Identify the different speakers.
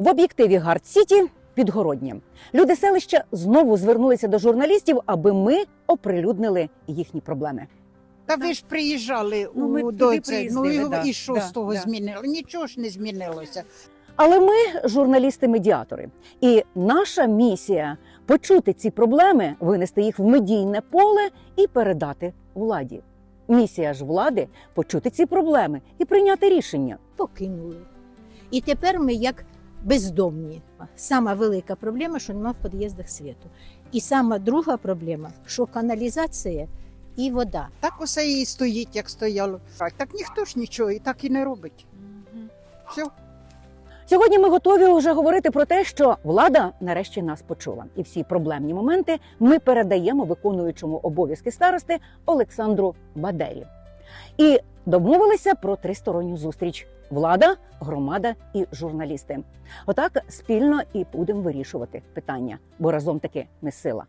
Speaker 1: В об'єктиві Гард Сіті підгороднє. Люди селища знову звернулися до журналістів, аби ми оприлюднили їхні проблеми.
Speaker 2: Та ви ж приїжджали
Speaker 1: Ну, ми
Speaker 2: у доці, ну і,
Speaker 1: да,
Speaker 2: і що
Speaker 1: да,
Speaker 2: з того
Speaker 1: да.
Speaker 2: змінило? Нічого ж не змінилося.
Speaker 1: Але ми журналісти-медіатори, і наша місія почути ці проблеми, винести їх в медійне поле і передати владі. Місія ж влади почути ці проблеми і прийняти рішення.
Speaker 3: покинули. І тепер ми як бездомні. Сама велика проблема, що нема в під'їздах світу. І сама друга проблема, що каналізація і вода.
Speaker 2: Так усе і стоїть, як стояло. Так, так ніхто ж нічого і так і не робить. Все.
Speaker 1: Сьогодні ми готові вже говорити про те, що влада нарешті нас почула, і всі проблемні моменти ми передаємо виконуючому обов'язки старости Олександру Бадері. І домовилися про тристоронню зустріч: влада, громада і журналісти. Отак спільно і будемо вирішувати питання, бо разом таки ми сила.